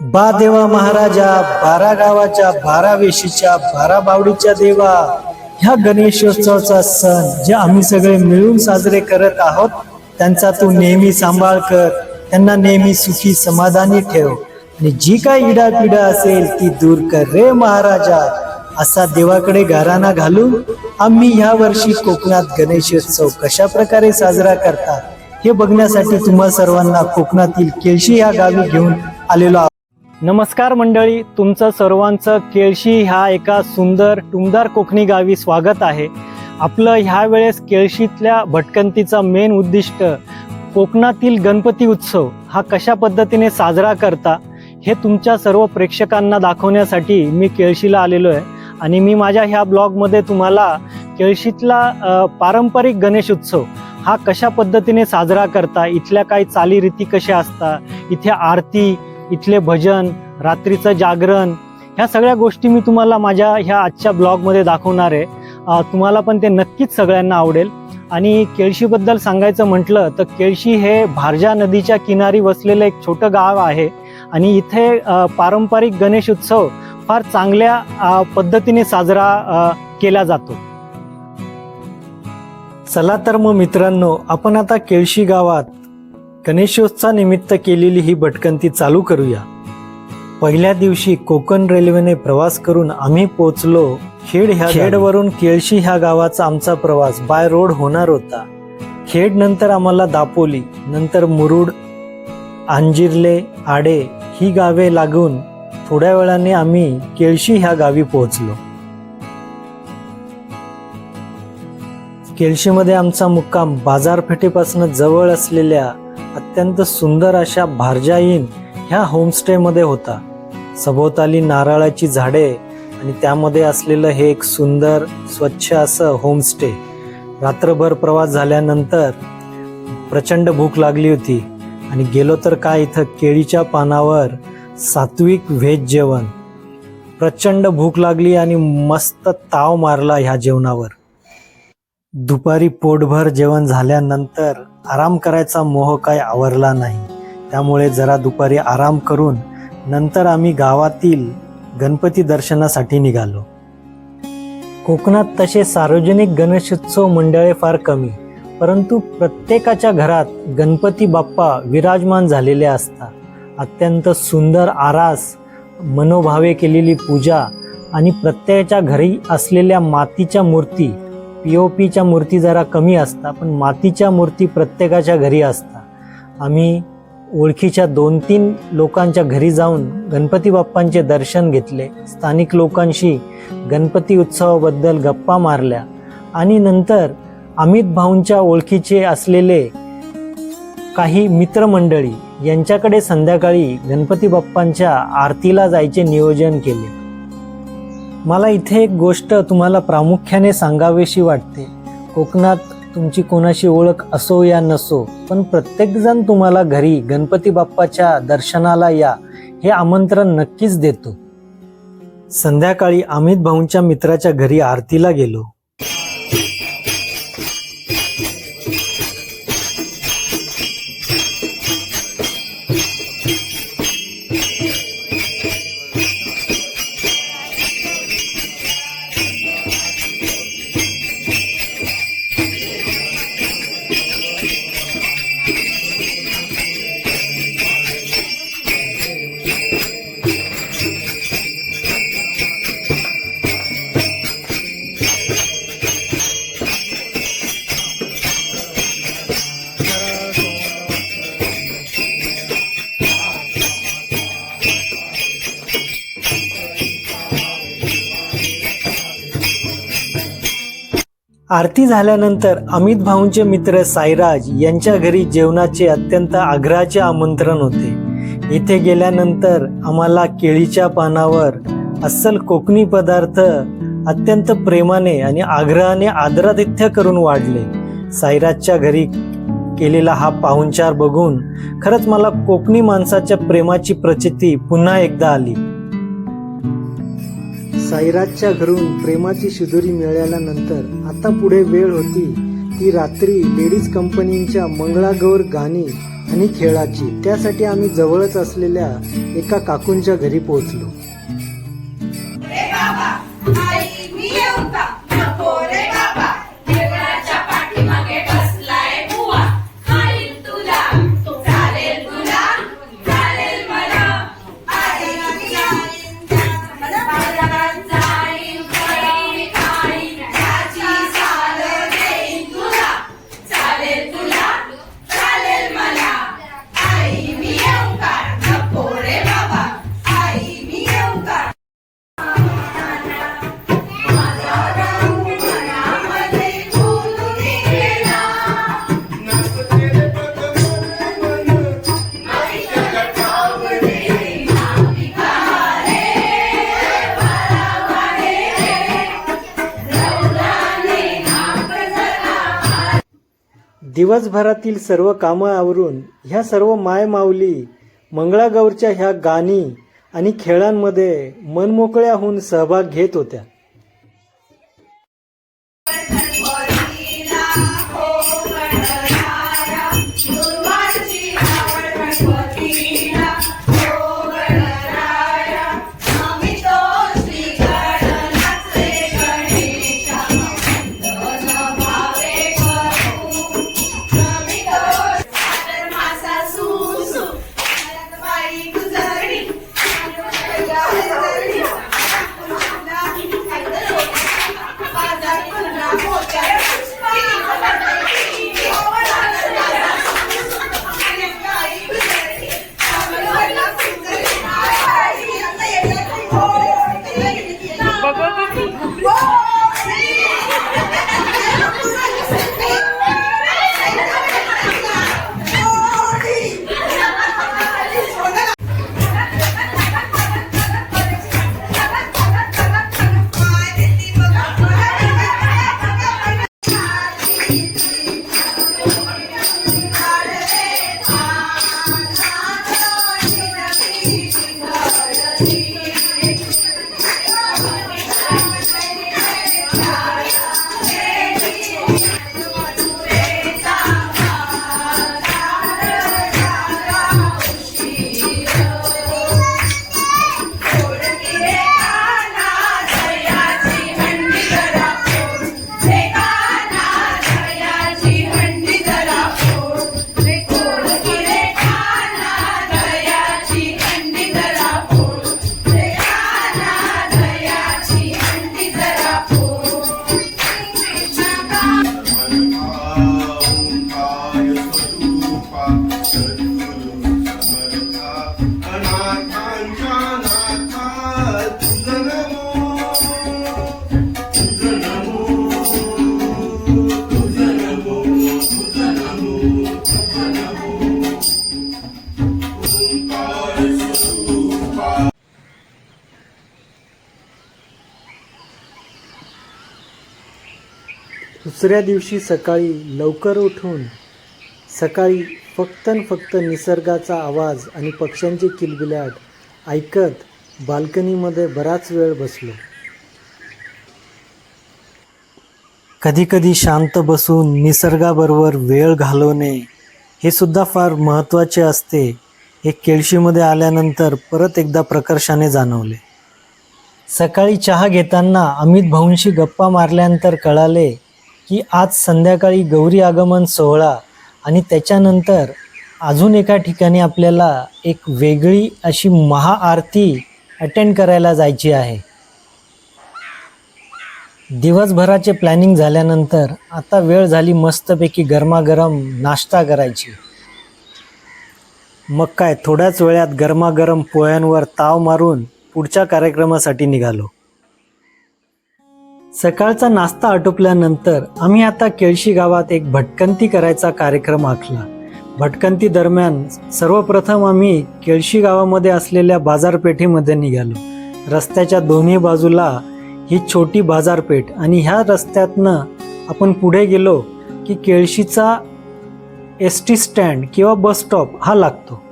बा देवा महाराजा बारा गावाच्या बारा वेशीच्या बारा बावडीच्या देवा ह्या गणेशोत्सवाचा सण जे आम्ही सगळे मिळून साजरे करत आहोत त्यांचा तू नेहमी सांभाळ कर त्यांना नेहमी सुखी समाधानी ठेव. आणि जी काय इडापिडा असेल ती दूर कर रे महाराजा असा देवाकडे घराना घालून आम्ही ह्या वर्षी कोकणात गणेशोत्सव कशा प्रकारे साजरा करतात हे बघण्यासाठी तुम्हा सर्वांना कोकणातील केळशी या गावी घेऊन आलेलो आहोत. नमस्कार मंडळी तुमचं सर्वांचं केळशी ह्या एका सुंदर टुमदार कोकणी गावी स्वागत आहे. आपलं ह्या वेळेस केळशीतल्या भटकंतीचा मेन उद्दिष्ट कोकणातील गणपती उत्सव हा कशा पद्धतीने साजरा करता हे तुमच्या सर्व प्रेक्षकांना दाखवण्यासाठी मी केळशीला आलेलो आहे. आणि मी माझ्या ह्या ब्लॉगमध्ये तुम्हाला केळशीतला पारंपरिक गणेश उत्सव हा कशा पद्धतीने साजरा करता इथल्या काही चालीरीती कशा असतात इथे आरती इथले भजन रात्रीचं जागरण ह्या सगळ्या गोष्टी मी तुम्हाला माझ्या ह्या आजच्या ब्लॉगमध्ये दाखवणार आहे. तुम्हाला पण ते नक्कीच सगळ्यांना आवडेल. आणि केळशीबद्दल सांगायचं म्हटलं तर केळशी हे भारजा नदीच्या किनारी वसलेलं एक छोटं गाव आहे. आणि इथे पारंपरिक गणेश उत्सव फार चांगल्या पद्धतीने साजरा केला जातो. चला तर मग मित्रांनो आपण आता केळशी गावात गणेशोत्सवा निमित्त केलेली ही भटकंती चालू करूया. पहिल्या दिवशी कोकण रेल्वेने प्रवास करून आम्ही पोचलो खेड ह्या खेडवरून केळशी ह्या गावाचा आमचा प्रवास बाय रोड होणार होता. खेड नंतर आम्हाला दापोली नंतर मुरुड अंजिर्ले आडे ही गावे लागून थोड्या वेळाने आम्ही केळशी ह्या गावी पोहोचलो. केळशीमध्ये आमचा मुक्काम बाजारपेठेपासून जवळ असलेल्या अत्यंत सुंदर अशा भारजाईन ह्या होमस्टेमध्ये होता. सभोवताली नारळाची झाडे आणि त्यामध्ये असलेलं हे एक सुंदर स्वच्छ असं होमस्टे रात्रभर प्रवास झाल्यानंतर प्रचंड भूक लागली होती आणि गेलो तर काय इथं केळीच्या पानावर सात्विक व्हेज जेवण. प्रचंड भूक लागली आणि मस्त ताव मारला ह्या जेवणावर. दुपारी पोटभर जेवण झाल्यानंतर आराम करायचा मोह काय आवरला नाही. त्यामुळे जरा दुपारी आराम करून नंतर आम्ही गावातील गणपती दर्शनासाठी निघालो. कोकणात तसे सार्वजनिक गणेशोत्सव मंडळे फार कमी परंतु प्रत्येकाच्या घरात गणपती बाप्पा विराजमान झालेले असतात. अत्यंत सुंदर आरास मनोभावे केलेली पूजा आणि प्रत्येकाच्या घरी असलेल्या मातीच्या मूर्ती पी ओ पीच्या मूर्ती जरा कमी असतात पण मातीच्या मूर्ती प्रत्येकाच्या घरी असतात. आम्ही ओळखीच्या दोन तीन लोकांच्या घरी जाऊन गणपती बाप्पांचे दर्शन घेतले. स्थानिक लोकांशी गणपती उत्सवाबद्दल गप्पा मारल्या. आणि नंतर अमित भाऊंच्या ओळखीचे असलेले काही मित्रमंडळी यांच्याकडे संध्याकाळी गणपती बाप्पांच्या आरतीला जायचे नियोजन केले. मला इथे एक गोष्ट तुम्हाला प्रामुख्याने सांगावीशी वाटते. कोकणात तुमची कोणाशी ओळख असो या नसो पण प्रत्येकजण तुम्हाला घरी गणपती बाप्पाच्या दर्शनाला या हे आमंत्रण नक्कीच देतो. संध्याकाळी अमित भाऊंच्या मित्राच्या घरी आरतीला गेलो. आरती झाल्यानंतर अमित भाऊंचे मित्र साईराज यांच्या घरी जेवणाचे अत्यंत आग्रहाचे आमंत्रण होते. इथे गेल्यानंतर आम्हाला केळीच्या पानावर अस्सल कोकणी पदार्थ अत्यंत प्रेमाने आणि आग्रहाने आदरातिथ्य करून वाढले. साईराजच्या घरी केलेला हा पाहुणचार बघून खरंच मला कोकणी माणसाच्या प्रेमाची प्रचिती पुन्हा एकदा आली. साईराजच्या घरून प्रेमाची शिदोरी मिळाल्यानंतर आता पुढे वेळ होती ती रात्री लेडीज कंपनींच्या मंगळागौर गाणी आणि खेळाची. त्यासाठी आम्ही जवळच असलेल्या एका काकूंच्या घरी पोहोचलो. दिवसभरातील सर्व कामं आवरून ह्या सर्व मायमाऊली मंगळागौरच्या ह्या गाणी आणि खेळांमध्ये मनमोकळ्या होऊन सहभाग घेत होत्या. दुसऱ्या दिवशी सकाळी लवकर उठून सकाळी फक्त फक्त निसर्गाचा आवाज आणि पक्ष्यांची किलबिलाट ऐकत बाल्कनीमध्ये बराच वेळ बसलो. कधीकधी शांत बसून निसर्गाबरोबर वेळ घालवणे हे सुद्धा फार महत्त्वाचे असते हे केळशीमध्ये आल्यानंतर परत एकदा प्रकर्षाने जाणवले. सकाळी चहा घेताना अमित भाऊंशी गप्पा मारल्यानंतर कळाले की आज संध्याकाळी गौरी आगमन सोहळा आणि त्याच्यानंतर अजून एका ठिकाणी आपल्याला एक वेगळी अशी महाआरती अटेंड करायला जायची आहे. दिवसभराचे प्लॅनिंग झाल्यानंतर आता वेळ झाली मस्तपैकी गरमागरम नाश्ता करायची. मग काय थोड्याच वेळात गरमागरम पोह्यांवर ताव मारून पुढच्या कार्यक्रमासाठी निघालो. सकाळचा नाश्ता आटोपल्यानंतर आम्ही आता केळशी गावात एक भटकंती करायचा कार्यक्रम आखला. भटकंती दरम्यान सर्वप्रथम आम्ही केळशी गावामध्ये असलेल्या बाजारपेठेमध्ये निघालो. रस्त्याच्या दोन्ही बाजूला ही छोटी बाजारपेठ आणि ह्या रस्त्यातनं आपण पुढे गेलो की केळशीचा एस टी स्टँड किंवा बस स्टॉप हा लागतो.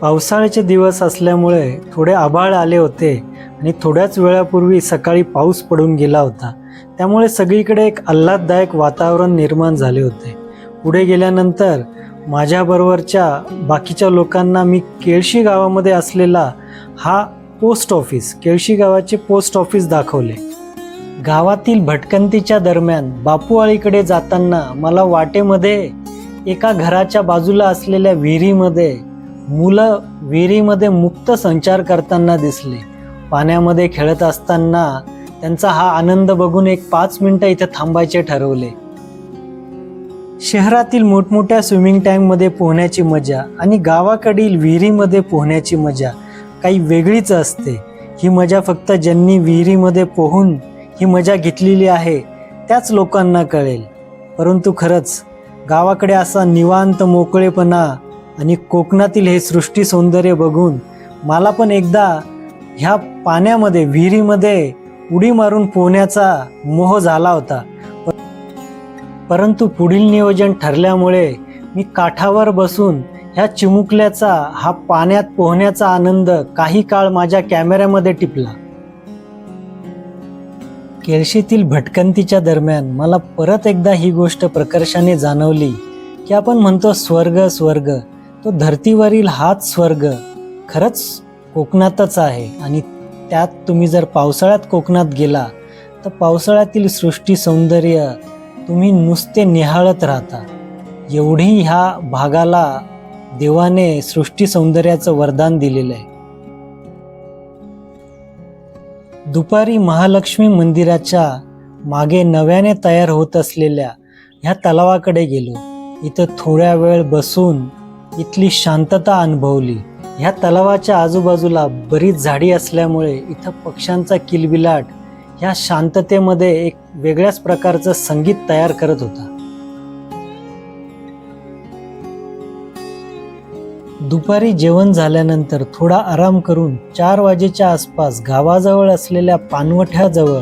पावसाळ्याचे दिवस असल्यामुळे थोडे आभाळ आले होते आणि थोड्याच वेळापूर्वी सकाळी पाऊस पडून गेला होता. त्यामुळे सगळीकडे एक आल्हाददायक वातावरण निर्माण झाले होते. पुढे गेल्यानंतर माझ्याबरोबरच्या बाकीच्या लोकांना मी केळशी गावामध्ये असलेला हा पोस्ट ऑफिस केळशी गावाचे पोस्ट ऑफिस दाखवले. गावातील भटकंतीच्या दरम्यान बापूवाळीकडे जाताना मला वाटेमध्ये एका घराच्या बाजूला असलेल्या विहिरीमध्ये मुलं विहिरीमध्ये मुक्त संचार करताना दिसले. पाण्यामध्ये खेळत असताना त्यांचा हा आनंद बघून एक पाच मिनटं इथे थांबायचे ठरवले. शहरातील मोठमोठ्या स्विमिंग टँकमध्ये पोहण्याची मजा आणि गावाकडील विहिरीमध्ये पोहण्याची मजा काही वेगळीच असते. ही मजा फक्त ज्यांनी विहिरीमध्ये पोहून ही मजा घेतलेली आहे त्याच लोकांना कळेल. परंतु खरंच गावाकडे असा निवांत मोकळेपणा आणि कोकणातील हे सृष्टी सौंदर्य बघून मला पण एकदा ह्या पाण्यामध्ये विहिरीमध्ये उडी मारून पोहण्याचा मोह झाला होता. परंतु पुढील नियोजन ठरल्यामुळे मी काठावर बसून ह्या चिमुकल्याचा हा पाण्यात पोहण्याचा आनंद काही काळ माझ्या कॅमेऱ्यामध्ये टिपला. केळशीतील भटकंतीच्या दरम्यान मला परत एकदा ही गोष्ट प्रकर्षाने जाणवली की आपण म्हणतो स्वर्ग स्वर्ग. तो धर्तीवरील हाच स्वर्ग खरंच कोकणातच आहे. आणि त्यात तुम्ही जर पावसाळ्यात कोकणात गेला तर पावसाळ्यातील सृष्टी सौंदर्य तुम्ही नुसते निहाळत राहता. एवढी ह्या भागाला देवाने सृष्टी सौंदर्याचं वरदान दिलेलं आहे. दुपारी महालक्ष्मी मंदिराच्या मागे नव्याने तयार होत असलेल्या ह्या तलावाकडे गेलो. इथं थोड्या वेळ बसून इथली शांतता अनुभवली. ह्या तलावाच्या आजूबाजूला बरीच झाडी असल्यामुळे इथं पक्ष्यांचा किलबिलाट ह्या शांततेमध्ये एक वेगळ्याच प्रकारचं संगीत तयार करत होता. दुपारी जेवण झाल्यानंतर थोडा आराम करून चार वाजेच्या आसपास गावाजवळ असलेल्या पानवठ्याजवळ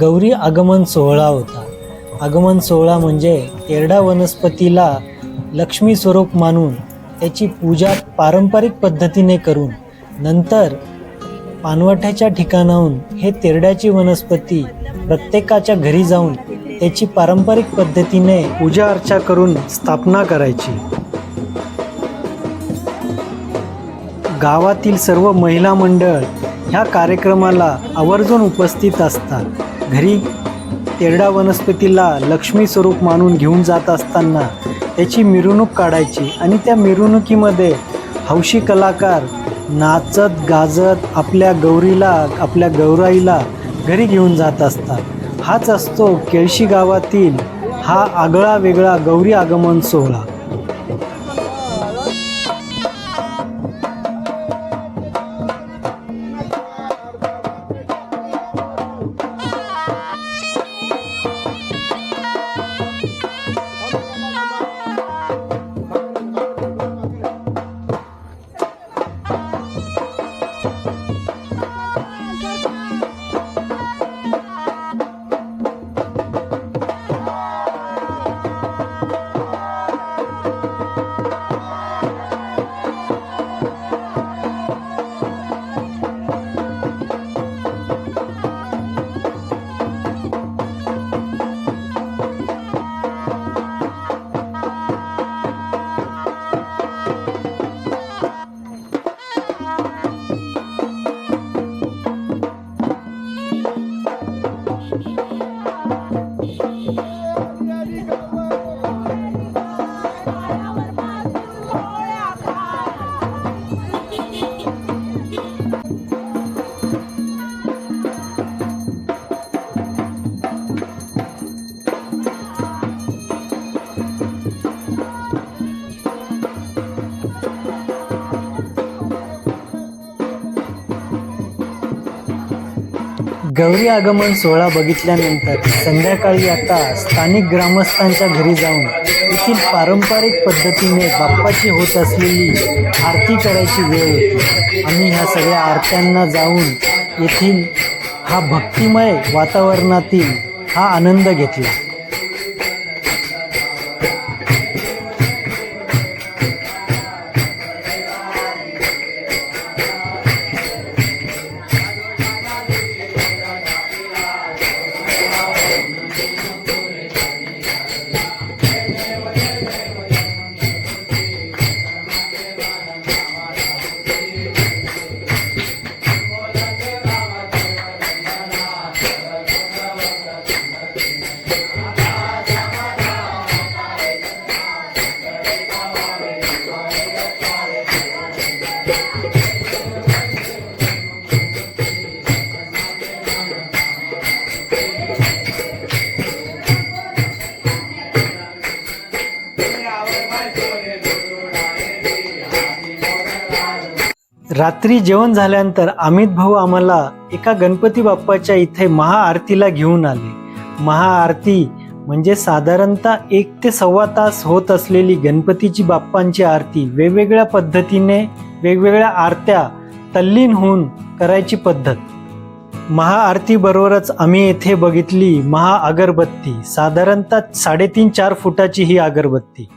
गौरी आगमन सोहळा होता. आगमन सोहळा म्हणजे तेरडा वनस्पतीला लक्ष्मी स्वरूप मानून त्याची पूजा पारंपरिक पद्धतीने करून नंतर पानवठ्याच्या ठिकाणाहून हे तेरड्याची वनस्पती प्रत्येकाच्या घरी जाऊन त्याची पारंपरिक पद्धतीने पूजा अर्चा करून स्थापना करायची. गावातील सर्व महिला मंडळ ह्या कार्यक्रमाला आवर्जून उपस्थित असतात. घरी तेरडा वनस्पतीला लक्ष्मी स्वरूप मानून घेऊन जात असताना त्याची मिरवणूक काढायची. आणि त्या मिरवणुकीमध्ये हौशी कलाकार नाचत गाजत आपल्या गौरीला आपल्या गौराईला घरी घेऊन जात असतात. हाच असतो केळशी गावातील हा आगळा वेगळा गौरी आगमन सोहळा. गौरी आगमन सोहळा बघितल्यानंतर संध्याकाळी आता स्थानिक ग्रामस्थांच्या घरी जाऊन येथील पारंपरिक पद्धतीने बाप्पाची होत असलेली आरती करायची वेळ होती आम्ही ह्या सगळ्या आरत्यांना जाऊन येथील हा भक्तिमय वातावरणातील हा आनंद घेतला. रात्री जेवण झाल्यानंतर अमित भाऊ आम्हाला एका गणपती बाप्पाच्या इथे महाआरतीला घेऊन आले. महाआरती म्हणजे साधारणतः एक ते सव्वा तास होत असलेली गणपतीची बाप्पांची आरती वेगवेगळ्या पद्धतीने वेगवेगळ्या आरत्या तल्लीन होऊन करायची पद्धत. महाआरतीबरोबरच आम्ही येथे बघितली महाअगरबत्ती साधारणतः साडेतीन चार फुटाची ही अगरबत्ती.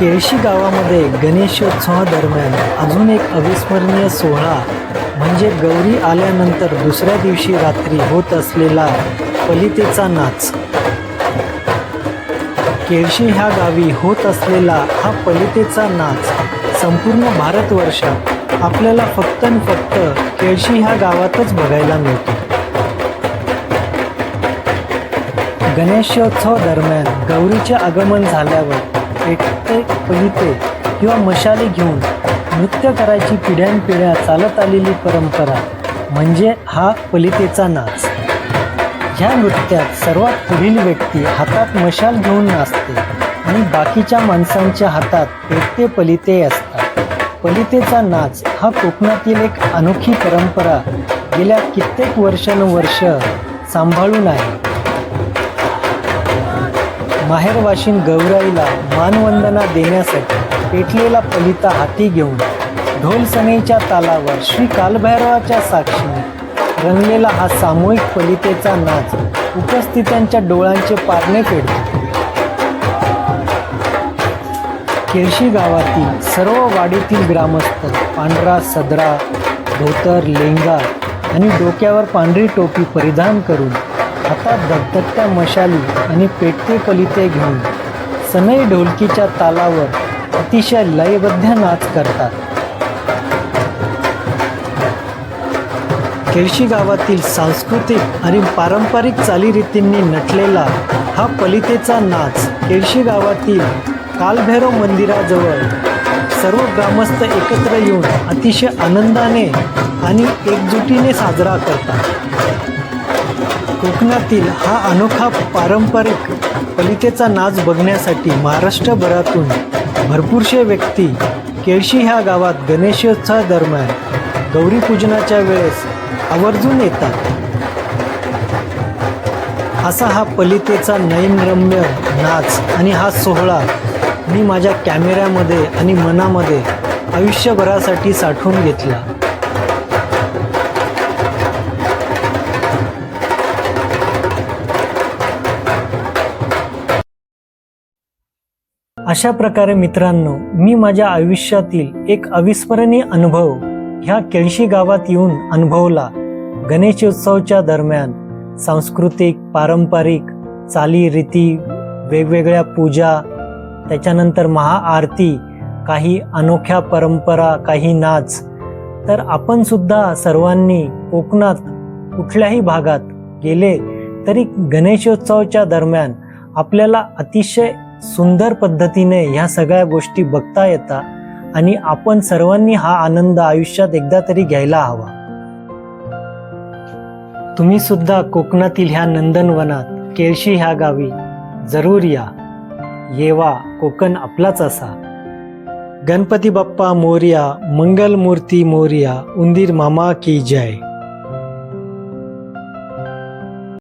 केळशी गावामध्ये गणेशोत्सवादरम्यान अजून एक अविस्मरणीय सोहळा म्हणजे गौरी आल्यानंतर दुसऱ्या दिवशी रात्री होत असलेला पलितेचा नाच. केळशी ह्या गावी होत असलेला हा पलितेचा नाच संपूर्ण भारतवर्षात आपल्याला फक्त आणि फक्त केळशी ह्या गावातच बघायला मिळतो. गणेशोत्सव दरम्यान गौरीचे आगमन झाल्यावर एकटे पलिते किंवा मशाली घेऊन नृत्य करायची पिढ्यानपिढ्या चालत आलेली परंपरा म्हणजे हा पलितेचा नाच. ह्या नृत्यात सर्वात पुढील व्यक्ती हातात मशाल घेऊन नाचते आणि बाकीच्या माणसांच्या हातात पेटते पलिते असतात. पलितेचा नाच हा कोकणातील एक अनोखी परंपरा गेल्या कित्येक वर्षानुवर्ष सांभाळून आहे. माहेरवाशीन गौराईला मानवंदना देण्यासाठी पेटलेला पलिता हाती घेऊन ढोलसनेच्या तालावर श्री कालभैरवाच्या साक्षीने रंगलेला हा सामूहिक पलितेचा नाच उपस्थितांच्या डोळ्यांचे पारणे फेडतो. केळशी गावातील सर्व वाडीतील ग्रामस्थ पांढरा सदरा धोतर लेंगा आणि डोक्यावर पांढरी टोपी परिधान करून हातात धगधगत्या मशाली आणि पेटते पलिते घेऊन सनई ढोलकीच्या तालावर अतिशय लयबद्ध नाच करतात. केळशी गावातील सांस्कृतिक आणि पारंपरिक चालीरीतींनी नटलेला हा पलितेचा नाच केळशी गावातील कालभैरव मंदिराजवळ सर्व ग्रामस्थ एकत्र येऊन अतिशय आनंदाने आणि एकजुटीने साजरा करतात. कोकणातील हा अनोखा पारंपरिक पलितेचा नाच बघण्यासाठी महाराष्ट्रभरातून भरपूरशे व्यक्ती केळशी ह्या गावात गणेशोत्सवादरम्यान गौरीपूजनाच्या वेळेस आवर्जून येतात. असा हा पलितेचा नयनरम्य नाच आणि हा सोहळा मी माझ्या कॅमेऱ्यामध्ये आणि मनामध्ये आयुष्यभरासाठी साठवून घेतला. अशा प्रकारे मित्रांनो मी माझ्या आयुष्यातील एक अविस्मरणीय अनुभव ह्या केळशी गावात येऊन अनुभवला. गणेशोत्सवच्या दरम्यान सांस्कृतिक पारंपरिक चालीरीती वेगवेगळ्या पूजा त्याच्यानंतर महाआरती काही अनोख्या परंपरा काही नाच. तर आपण सुद्धा सर्वांनी कोकणात कुठल्याही भागात गेले तरी गणेशोत्सवाच्या दरम्यान आपल्याला अतिशय सुंदर पद्धतीने ह्या सगळ्या गोष्टी बघता येतात आणि आपण सर्वांनी हा आनंद आयुष्यात एकदा तरी घ्यायला हवा. तुम्ही सुद्धा कोकणातील ह्या नंदनवनात केळशी ह्या गावी जरूर या. येवा कोकण आपलाच असा. गणपती बाप्पा मोर्या मंगलमूर्ती मोर्या उंदीर मामा की जय.